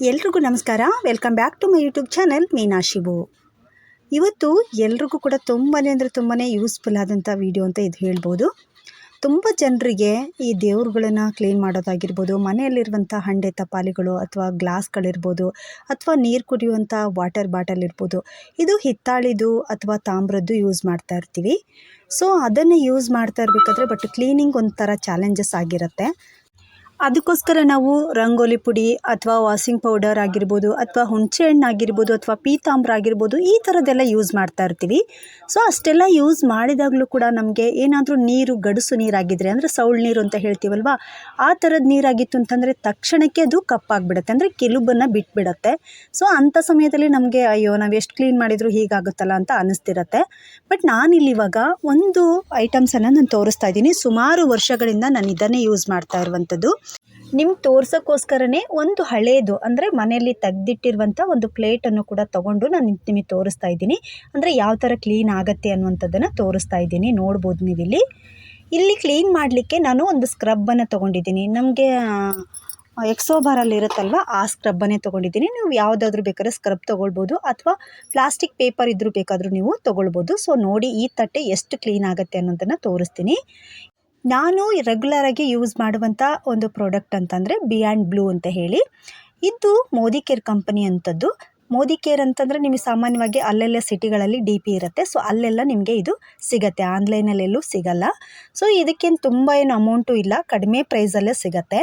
ಎಲ್ರಿಗೂ ನಮಸ್ಕಾರ. Welcome back to my YouTube channel Meena ಇವತ್ತು ಎಲ್ರಿಗೂ ಕೂಡ ತುಂಬಾ ಅಂದರೆ ತುಂಬಾ ಯೂಸ್ಫುಲ್ ಆದಂಥ ವಿಡಿಯೋ ಅಂತ ಇದು ಹೇಳ್ಬೋದು. ತುಂಬ ಜನರಿಗೆ ಈ ದೇವ್ರುಗಳನ್ನು ಕ್ಲೀನ್ ಮಾಡೋದಾಗಿರ್ಬೋದು ಮನೆಯಲ್ಲಿರುವಂಥ ಹಂಡೆ ತಪಾಲಿಗಳು ಅಥವಾ ಗ್ಲಾಸ್ಗಳಿರ್ಬೋದು ಅಥವಾ ನೀರು ಕುಡಿಯುವಂಥ ವಾಟರ್ ಬಾಟಲ್ ಇರ್ಬೋದು, ಇದು ಹಿತ್ತಾಳಿದು ಅಥವಾ ತಾಮ್ರದ್ದು ಯೂಸ್ ಮಾಡ್ತಾ ಇರ್ತೀವಿ. ಸೊ ಅದನ್ನು ಯೂಸ್ ಮಾಡ್ತಾ ಇರಬೇಕಾದ್ರೆ ಬಟ್ ಕ್ಲೀನಿಂಗ್ ಒಂಥರ ಚಾಲೆಂಜಸ್ ಆಗಿರುತ್ತೆ. ಅದಕ್ಕೋಸ್ಕರ ನಾವು ರಂಗೋಲಿ ಪುಡಿ ಅಥವಾ ವಾಷಿಂಗ್ ಪೌಡರ್ ಆಗಿರ್ಬೋದು ಅಥವಾ ಹುಣಸೆ ಹಣ್ಣು ಆಗಿರ್ಬೋದು ಅಥವಾ ಪೀತಾಂಬ್ರ ಆಗಿರ್ಬೋದು ಈ ಥರದ್ದೆಲ್ಲ ಯೂಸ್ ಮಾಡ್ತಾ ಇರ್ತೀವಿ. ಸೊ, ಅಷ್ಟೆಲ್ಲ ಯೂಸ್ ಮಾಡಿದಾಗಲೂ ಕೂಡ ನಮಗೆ ಏನಾದರೂ ನೀರು, ಗಡುಸು ನೀರಾಗಿದ್ದರೆ ಅಂದರೆ ಸೌಳ್ ನೀರು ಅಂತ ಹೇಳ್ತೀವಲ್ವ, ಆ ಥರದ ನೀರಾಗಿತ್ತು ಅಂತಂದರೆ ತಕ್ಷಣಕ್ಕೆ ಅದು ಕಪ್ಪಾಗ್ಬಿಡುತ್ತೆ, ಅಂದರೆ ಕೆಲುಬನ್ನು ಬಿಟ್ಬಿಡತ್ತೆ. ಸೊ, ಅಂಥ ಸಮಯದಲ್ಲಿ ನಮಗೆ ಅಯ್ಯೋ, ನಾವು ಎಷ್ಟು ಕ್ಲೀನ್ ಮಾಡಿದರೂ ಹೀಗಾಗುತ್ತಲ್ಲ ಅಂತ ಅನ್ನಿಸ್ತಿರತ್ತೆ ಬಟ್ ನಾನಿಲ್ಲಿ ಇವಾಗ ಒಂದು ಐಟಮ್ಸನ್ನು ನಾನು ತೋರಿಸ್ತಾ ಇದ್ದೀನಿ. ಸುಮಾರು ವರ್ಷಗಳಿಂದ ನಾನು ಇದನ್ನೇ ಯೂಸ್ ಮಾಡ್ತಾ ಇರುವಂಥದ್ದು. ನಿಮ್ಗೆ ತೋರ್ಸೋಕ್ಕೋಸ್ಕರನೇ ಒಂದು ಹಳೇದು, ಅಂದರೆ ಮನೆಯಲ್ಲಿ ತೆಗೆದಿಟ್ಟಿರುವಂಥ ಒಂದು ಪ್ಲೇಟನ್ನು ಕೂಡ ತೊಗೊಂಡು ನಾನು ನಿಮಗೆ ತೋರಿಸ್ತಾ ಇದ್ದೀನಿ. ಅಂದರೆ ಯಾವ ಥರ ಕ್ಲೀನ್ ಆಗುತ್ತೆ ಅನ್ನುವಂಥದ್ದನ್ನು ತೋರಿಸ್ತಾ ಇದ್ದೀನಿ. ನೋಡ್ಬೋದು ನೀವಿಲ್ಲಿ. ಇಲ್ಲಿ ಕ್ಲೀನ್ ಮಾಡಲಿಕ್ಕೆ ನಾನು ಒಂದು ಸ್ಕ್ರಬ್ಬನ್ನು ತೊಗೊಂಡಿದ್ದೀನಿ. ನಮಗೆ ಎಕ್ಸೋಬಾರಲ್ಲಿ ಇರುತ್ತಲ್ವ ಆ ಸ್ಕ್ರಬ್ಬನ್ನೇ ತೊಗೊಂಡಿದ್ದೀನಿ. ನೀವು ಯಾವುದಾದ್ರೂ ಬೇಕಾದ್ರೆ ಸ್ಕ್ರಬ್ ತೊಗೊಳ್ಬೋದು, ಅಥವಾ ಪ್ಲಾಸ್ಟಿಕ್ ಪೇಪರ್ ಇದ್ದರೂ ಬೇಕಾದರೂ ನೀವು ತೊಗೊಳ್ಬೋದು. ಸೊ ನೋಡಿ ಈ ತಟ್ಟೆ ಎಷ್ಟು ಕ್ಲೀನ್ ಆಗುತ್ತೆ ಅನ್ನೋದನ್ನು ತೋರಿಸ್ತೀನಿ. ನಾನು ರೆಗ್ಯುಲರಾಗಿ ಯೂಸ್ ಮಾಡುವಂಥ ಒಂದು ಪ್ರಾಡಕ್ಟ್ ಅಂತಂದರೆ ಬಿಯಾಂಡ್ ಬ್ಲೂ ಅಂತ ಹೇಳಿ. ಇದು ಮೋದಿ ಕೇರ್ ಕಂಪನಿ ಅಂಥದ್ದು ಮೋದಿ ಕೇರ್ ಅಂತಂದರೆ ನಿಮಗೆ ಸಾಮಾನ್ಯವಾಗಿ ಅಲ್ಲೆಲ್ಲ ಸಿಟಿಗಳಲ್ಲಿ ಡಿ ಪಿ ಇರುತ್ತೆ. ಸೊ ಅಲ್ಲೆಲ್ಲ ನಿಮಗೆ ಇದು ಸಿಗತ್ತೆ. ಆನ್ಲೈನಲ್ಲೆಲ್ಲೂ ಸಿಗಲ್ಲ. ಸೊ ಇದಕ್ಕೇನು ತುಂಬ ಏನು ಅಮೌಂಟು ಇಲ್ಲ. ಕಡಿಮೆ ಪ್ರೈಸಲ್ಲೇ ಸಿಗತ್ತೆ.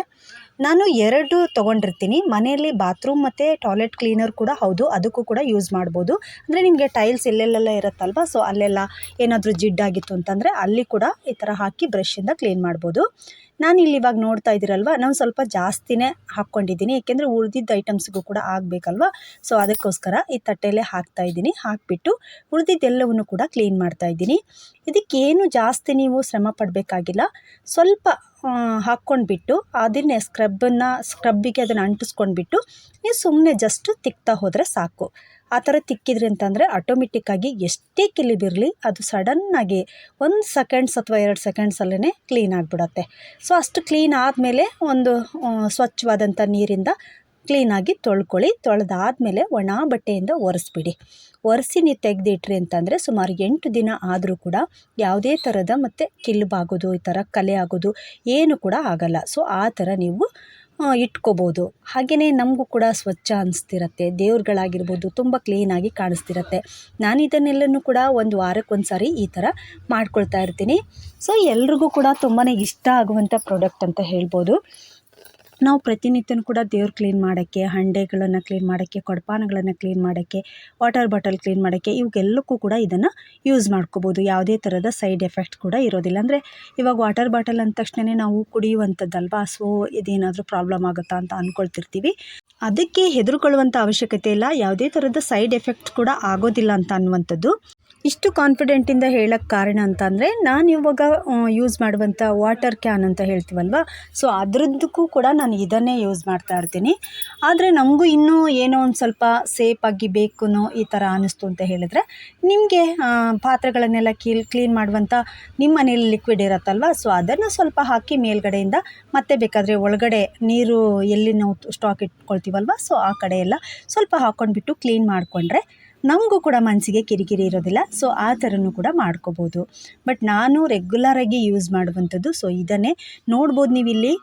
ನಾನು ಎರಡು ತೊಗೊಂಡಿರ್ತೀನಿ. ಮನೆಯಲ್ಲಿ ಬಾತ್ರೂಮ್ ಮತ್ತು ಟಾಯ್ಲೆಟ್ ಕ್ಲೀನರ್ ಕೂಡ ಹೌದು. ಅದಕ್ಕೂ ಕೂಡ ಯೂಸ್ ಮಾಡ್ಬೋದು. ಅಂದರೆ ನಿಮಗೆ ಟೈಲ್ಸ್ ಎಲ್ಲೆಲ್ಲೆಲ್ಲ ಇರುತ್ತಲ್ವ? ಸೊ ಅಲ್ಲೆಲ್ಲ ಏನಾದರೂ ಜಿಡ್ಡಾಗಿತ್ತು ಅಂತಂದರೆ ಅಲ್ಲಿ ಕೂಡ ಈ ಥರ ಹಾಕಿ ಬ್ರಷಿಂದ ಕ್ಲೀನ್ ಮಾಡ್ಬೋದು. ನಾನು ಇಲ್ಲಿ ಇವಾಗ ನೋಡ್ತಾ ಇದ್ದೀರಲ್ವ? ನಾನು ಸ್ವಲ್ಪ ಜಾಸ್ತಿನೇ ಹಾಕ್ಕೊಂಡಿದ್ದೀನಿ. ಏಕೆಂದರೆ ಉಳಿದಿದ್ದ ಐಟಮ್ಸ್ಗೂ ಕೂಡ ಆಗಬೇಕಲ್ವ? ಸೊ ಅದಕ್ಕೋಸ್ಕರ ಈ ತಟ್ಟೆಯಲ್ಲೇ ಹಾಕ್ತಾ ಇದ್ದೀನಿ. ಹಾಕಿಬಿಟ್ಟು ಉಳಿದಿದ್ದೆಲ್ಲವನ್ನು ಕೂಡ ಕ್ಲೀನ್ ಮಾಡ್ತಾ ಇದ್ದೀನಿ. ಇದಕ್ಕೇನು ಜಾಸ್ತಿ ನೀವು ಶ್ರಮ ಸ್ವಲ್ಪ ಹಾಕ್ಕೊಂಡ್ಬಿಟ್ಟು ಅದನ್ನೇ ಸ್ಕ್ರಬ್ಬನ್ನು ಸ್ಕ್ರಬ್ಬಿಗೆ ಅದನ್ನು ಅಂಟಿಸ್ಕೊಂಡ್ಬಿಟ್ಟು ನೀವು ಸುಮ್ಮನೆ ಜಸ್ಟ್ ತಿಕ್ತಾ ಹೋದರೆ ಸಾಕು. ಆ ಥರ ತಿಕ್ಕಿದ್ರಿ ಅಂತಂದರೆ ಆಟೋಮೆಟಿಕ್ಕಾಗಿ ಎಷ್ಟೇ ಕಿಲಿಬಿರಲಿ ಅದು ಸಡನ್ನಾಗಿ ಒಂದು ಸೆಕೆಂಡ್ಸ್ ಅಥವಾ ಎರಡು ಸೆಕೆಂಡ್ಸಲ್ಲೇ ಕ್ಲೀನ್ ಆಗಿಬಿಡತ್ತೆ. ಸೊ ಅಷ್ಟು ಕ್ಲೀನ್ ಆದಮೇಲೆ ಒಂದು ಸ್ವಚ್ಛವಾದಂಥ ನೀರಿಂದ ಕ್ಲೀನಾಗಿ ತೊಳ್ಕೊಳ್ಳಿ. ತೊಳೆದಾದ್ಮೇಲೆ ಒಣ ಬಟ್ಟೆಯಿಂದ ಒರೆಸ್ಬಿಡಿ. ಒರೆಸಿ ನೀವು ತೆಗೆದಿಟ್ರಿ ಅಂತಂದರೆ ಸುಮಾರು ಎಂಟು ದಿನ ಆದರೂ ಕೂಡ ಯಾವುದೇ ಥರದ ಮತ್ತು ಕಿಲ್ಬಾಗೋದು, ಈ ಥರ ಕಲೆ ಆಗೋದು ಏನು ಕೂಡ ಆಗಲ್ಲ. ಸೊ ಆ ಥರ ನೀವು ಇಟ್ಕೋಬೋದು. ಹಾಗೆಯೇ ನಮಗೂ ಕೂಡ ಸ್ವಚ್ಛ ಅನಿಸ್ತಿರತ್ತೆ. ದೇವ್ರುಗಳಾಗಿರ್ಬೋದು ತುಂಬ ಕ್ಲೀನಾಗಿ ಕಾಣಿಸ್ತಿರತ್ತೆ. ನಾನು ಇದನ್ನೆಲ್ಲನೂ ಕೂಡ ಒಂದು ವಾರಕ್ಕೆ ಒಂದು ಸಾರಿ ಈ ಥರ ಮಾಡ್ಕೊಳ್ತಾ ಇರ್ತೀನಿ. ಸೊ ಎಲ್ರಿಗೂ ಕೂಡ ತುಂಬಾ ಇಷ್ಟ ಆಗುವಂಥ ಪ್ರಾಡಕ್ಟ್ ಅಂತ ಹೇಳ್ಬೋದು. ನಾವು ಪ್ರತಿನಿತ್ಯನೂ ಕೂಡ ದೇವ್ರು ಕ್ಲೀನ್ ಮಾಡೋಕ್ಕೆ, ಹಂಡೆಗಳನ್ನು ಕ್ಲೀನ್ ಮಾಡೋಕ್ಕೆ, ಕೊಡಪಾನಗಳನ್ನು ಕ್ಲೀನ್ ಮಾಡೋಕ್ಕೆ ವಾಟರ್ ಬಾಟಲ್ ಕ್ಲೀನ್ ಮಾಡೋಕ್ಕೆ ಇವಾಗೆಲ್ಲಕ್ಕೂ ಕೂಡ ಇದನ್ನು ಯೂಸ್ ಮಾಡ್ಕೋಬೋದು. ಯಾವುದೇ ಥರದ ಸೈಡ್ ಎಫೆಕ್ಟ್ ಕೂಡ ಇರೋದಿಲ್ಲ. ಅಂದರೆ ಇವಾಗ ವಾಟರ್ ಬಾಟಲ್ ಅಂದ ತಕ್ಷಣವೇ ನಾವು ಕುಡಿಯುವಂಥದ್ದಲ್ವಾ? ಸೊ ಇದೇನಾದರೂ ಪ್ರಾಬ್ಲಮ್ ಆಗುತ್ತಾ ಅಂತ ಅಂದ್ಕೊಳ್ತಿರ್ತೀವಿ ಅದಕ್ಕೆ ಹೆದರ್ಕೊಳ್ಳುವಂಥ ಅವಶ್ಯಕತೆ ಇಲ್ಲ. ಯಾವುದೇ ಥರದ ಸೈಡ್ ಎಫೆಕ್ಟ್ ಕೂಡ ಆಗೋದಿಲ್ಲ ಅಂತ ಅನ್ನುವಂಥದ್ದು. ಇಷ್ಟು ಕಾನ್ಫಿಡೆಂಟಿಂದ ಹೇಳೋಕ್ಕೆ ಕಾರಣ ಅಂತಂದರೆ ನಾನು ಇವಾಗ ಯೂಸ್ ಮಾಡುವಂಥ ವಾಟರ್ ಕ್ಯಾನ್ ಅಂತ ಹೇಳ್ತೀವಲ್ವ? ಸೊ ಅದರದ್ದಕ್ಕೂ ಕೂಡ ನಾನು ಇದನ್ನೇ ಯೂಸ್ ಮಾಡ್ತಾ ಇರ್ತೀನಿ. ಆದರೆ ನಮಗೂ ಇನ್ನೂ ಏನೋ ಒಂದು ಸ್ವಲ್ಪ ಸೇಫಾಗಿ ಬೇಕು ಈ ಥರ ಅನ್ನಿಸ್ತು ಅಂತ ಹೇಳಿದ್ರೆ, ನಿಮಗೆ ಪಾತ್ರೆಗಳನ್ನೆಲ್ಲ ಕೀಲ್ ಕ್ಲೀನ್ ಮಾಡುವಂಥ ನಿಮ್ಮ ಮನೇಲಿ ಲಿಕ್ವಿಡ್ ಇರುತ್ತಲ್ವ? ಸೊ ಅದನ್ನು ಸ್ವಲ್ಪ ಹಾಕಿ ಮೇಲ್ಗಡೆಯಿಂದ ಮತ್ತೆ ಬೇಕಾದರೆ ಒಳಗಡೆ ನೀರು ಎಲ್ಲಿ ನಾವು ಸ್ಟಾಕ್ ಇಟ್ಕೊಳ್ತೀವಲ್ವ ಸೊ ಆ ಕಡೆ ಎಲ್ಲ ಸ್ವಲ್ಪ ಹಾಕ್ಕೊಂಡ್ಬಿಟ್ಟು ಕ್ಲೀನ್ ಮಾಡಿಕೊಂಡ್ರೆ ನಮಗೂ ಕೂಡ ಮನಸ್ಸಿಗೆ ಕಿರಿಕಿರಿ ಇರೋದಿಲ್ಲ. ಸೊ ಆ ಥರನೂ ಕೂಡ ಮಾಡ್ಕೋಬೋದು. ಬಟ್ ನಾನು ರೆಗ್ಯುಲರಾಗಿ ಯೂಸ್ ಮಾಡುವಂಥದ್ದು ಸೊ ಇದನ್ನೇ ನೋಡ್ಬೋದು ನೀವು ಇಲ್ಲಿ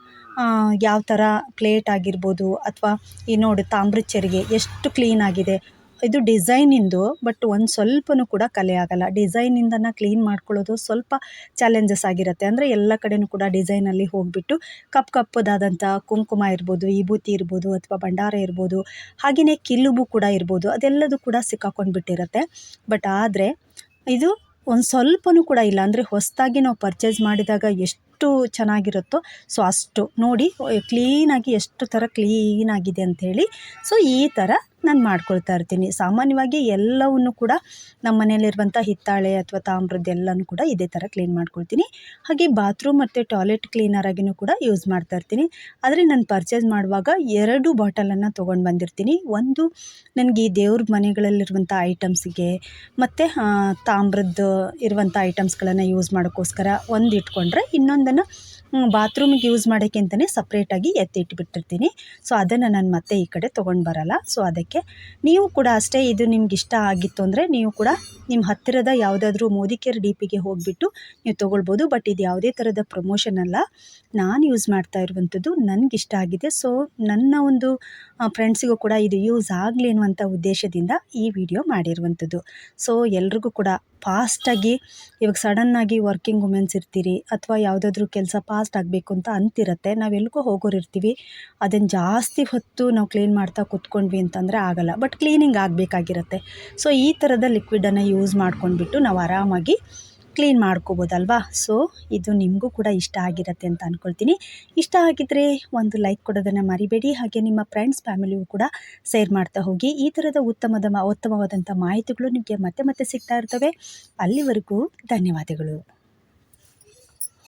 ಯಾವ ಥರ ಪ್ಲೇಟ್ ಆಗಿರ್ಬೋದು, ಅಥವಾ ಈ ನೋಡು ತಾಮ್ರದ ಚರಿಗೆ ಎಷ್ಟು ಕ್ಲೀನಾಗಿದೆ ಇದು ಡಿಸೈನಿಂದು, ಬಟ್ ಒಂದು ಸ್ವಲ್ಪನೂ ಕೂಡ ಕಲೆ ಆಗೋಲ್ಲ. ಡಿಸೈನಿಂದನ ಕ್ಲೀನ್ ಮಾಡ್ಕೊಳ್ಳೋದು ಸ್ವಲ್ಪ ಚಾಲೆಂಜಸ್ ಆಗಿರುತ್ತೆ. ಅಂದರೆ ಎಲ್ಲ ಕಡೆಯೂ ಕೂಡ ಡಿಸೈನಲ್ಲಿ ಹೋಗಿಬಿಟ್ಟು ಕಪ್ಪು ಕಪ್ಪದಾದಂಥ ಕುಂಕುಮ ಇರ್ಬೋದು, ವಿಭೂತಿ ಇರ್ಬೋದು ಅಥವಾ ಭಂಡಾರ ಇರ್ಬೋದು ಹಾಗೆಯೇ ಕಿಲುಬು ಕೂಡ ಇರ್ಬೋದು, ಅದೆಲ್ಲದೂ ಕೂಡ ಸಿಕ್ಕಾಕೊಂಡ್ಬಿಟ್ಟಿರುತ್ತೆ. ಬಟ್ ಆದರೆ ಇದು ಒಂದು ಸ್ವಲ್ಪನೂ ಕೂಡ ಇಲ್ಲ. ಅಂದರೆ ಹೊಸದಾಗಿ ನಾವು ಪರ್ಚೇಸ್ ಮಾಡಿದಾಗ ಎಷ್ಟು ಚೆನ್ನಾಗಿರುತ್ತೋ, ಸೊ ಅಷ್ಟು. ನೋಡಿ, ಕ್ಲೀನಾಗಿ ಎಷ್ಟು ಥರ ಕ್ಲೀನಾಗಿದೆ ಅಂಥೇಳಿ. ಸೊ ಈ ಥರ ನಾನು ಮಾಡ್ಕೊಳ್ತಾ ಇರ್ತೀನಿ. ಸಾಮಾನ್ಯವಾಗಿ ಎಲ್ಲವನ್ನು ಕೂಡ ನಮ್ಮ ಮನೆಯಲ್ಲಿರುವಂಥ ಹಿತ್ತಾಳೆ ಅಥವಾ ತಾಮ್ರದ ಎಲ್ಲನೂ ಕೂಡ ಇದೇ ಥರ ಕ್ಲೀನ್ ಮಾಡ್ಕೊಳ್ತೀನಿ. ಹಾಗೆ ಬಾತ್ರೂಮ್ ಮತ್ತು ಟಾಯ್ಲೆಟ್ ಕ್ಲೀನರಾಗಿಯೂ ಕೂಡ ಯೂಸ್ ಮಾಡ್ತಾ ಇರ್ತೀನಿ. ಆದರೆ ನಾನು ಪರ್ಚೇಸ್ ಮಾಡುವಾಗ ಎರಡು ಬಾಟಲನ್ನು ತೊಗೊಂಡು ಬಂದಿರ್ತೀನಿ. ಒಂದು ನನಗೆ ಈ ದೇವ್ರ ಮನೆಗಳಲ್ಲಿರುವಂಥ ಐಟಮ್ಸಿಗೆ ಮತ್ತು ತಾಮ್ರದ್ದು ಇರುವಂಥ ಐಟಮ್ಸ್ಗಳನ್ನು ಯೂಸ್ ಮಾಡೋಕ್ಕೋಸ್ಕರ ಒಂದು ಇಟ್ಕೊಂಡ್ರೆ ಇನ್ನೊಂದನ್ನು ಬಾತ್ರೂಮಿಗೆ ಯೂಸ್ ಮಾಡೋಕ್ಕೆ ಅಂತಲೇ ಸಪ್ರೇಟಾಗಿ ಎತ್ತಿಟ್ಬಿಟ್ಟಿರ್ತೀನಿ. ಸೊ ಅದನ್ನು ನಾನು ಮತ್ತೆ ಈ ಕಡೆ ತೊಗೊಂಡು ಬರಲ್ಲ. ಸೊ ಅದಕ್ಕೆ ನೀವು ಕೂಡ ಅಷ್ಟೇ ಇದು ನಿಮ್ಗೆ ಇಷ್ಟ ಆಗಿತ್ತು ಅಂದರೆ ನೀವು ಕೂಡ ನಿಮ್ಮ ಹತ್ತಿರದ ಯಾವುದಾದ್ರೂ ಮೋದಿ ಕೇರ್ ಡಿ ಪಿಗೆ ಹೋಗಿಬಿಟ್ಟು ನೀವು ತೊಗೊಳ್ಬೋದು. ಬಟ್ ಇದು ಯಾವುದೇ ಥರದ ಪ್ರಮೋಷನ್ ಅಲ್ಲ. ನಾನು ಯೂಸ್ ಮಾಡ್ತಾ ಇರುವಂಥದ್ದು ಇಷ್ಟ ಆಗಿದೆ. ಸೊ ನನ್ನ ಒಂದು ಫ್ರೆಂಡ್ಸಿಗೂ ಕೂಡ ಇದು ಯೂಸ್ ಆಗಲಿ ಅನ್ನುವಂಥ ಉದ್ದೇಶದಿಂದ ಈ ವಿಡಿಯೋ ಮಾಡಿರುವಂಥದ್ದು ಸೊ ಎಲ್ರಿಗೂ ಕೂಡ ಫಾಸ್ಟಾಗಿ, ಇವಾಗ ಸಡನ್ನಾಗಿ ವರ್ಕಿಂಗ್ ವುಮೆನ್ಸ್ ಇರ್ತೀರಿ ಅಥವಾ ಯಾವುದಾದ್ರೂ ಕೆಲಸ ಫಾಸ್ಟ್ ಆಗಬೇಕು ಅಂತ ಅಂತಿರತ್ತೆ. ನಾವು ಎಲ್ಲಿಗೋ ಹೋಗೋರು ಇರ್ತೀವಿ. ಅದನ್ನು ಜಾಸ್ತಿ ಹೊತ್ತು ನಾವು ಕ್ಲೀನ್ ಮಾಡ್ತಾ ಕೂತ್ಕೊಂಡ್ವಿ ಅಂತಂದರೆ ಆಗಲ್ಲ. But cleaning ಆಗಬೇಕಾಗಿರುತ್ತೆ. ಸೊ ಈ ಥರದ ಲಿಕ್ವಿಡನ್ನು ಯೂಸ್ ಮಾಡ್ಕೊಂಡ್ಬಿಟ್ಟು ನಾವು ಆರಾಮಾಗಿ ಕ್ಲೀನ್ ಮಾಡ್ಕೋಬೋದಲ್ವಾ? ಸೊ ಇದು ನಿಮಗೂ ಕೂಡ ಇಷ್ಟ ಆಗಿರುತ್ತೆ ಅಂತ ಅಂದ್ಕೊಳ್ತೀನಿ ಇಷ್ಟ ಆಗಿದ್ದರೆ ಒಂದು ಲೈಕ್ ಕೊಡೋದನ್ನು ಮರಿಬೇಡಿ. ಹಾಗೆ ನಿಮ್ಮ ಫ್ರೆಂಡ್ಸ್ ಫ್ಯಾಮಿಲಿಗೂ ಕೂಡ ಶೇರ್ ಮಾಡ್ತಾ ಹೋಗಿ. ಈ ಥರದ ಉತ್ತಮದ ಉತ್ತಮವಾದಂಥ ಮಾಹಿತಿಗಳು ನಿಮಗೆ ಮತ್ತೆ ಮತ್ತೆ ಸಿಗ್ತಾ ಇರ್ತವೆ. ಅಲ್ಲಿವರೆಗೂ ಧನ್ಯವಾದಗಳು.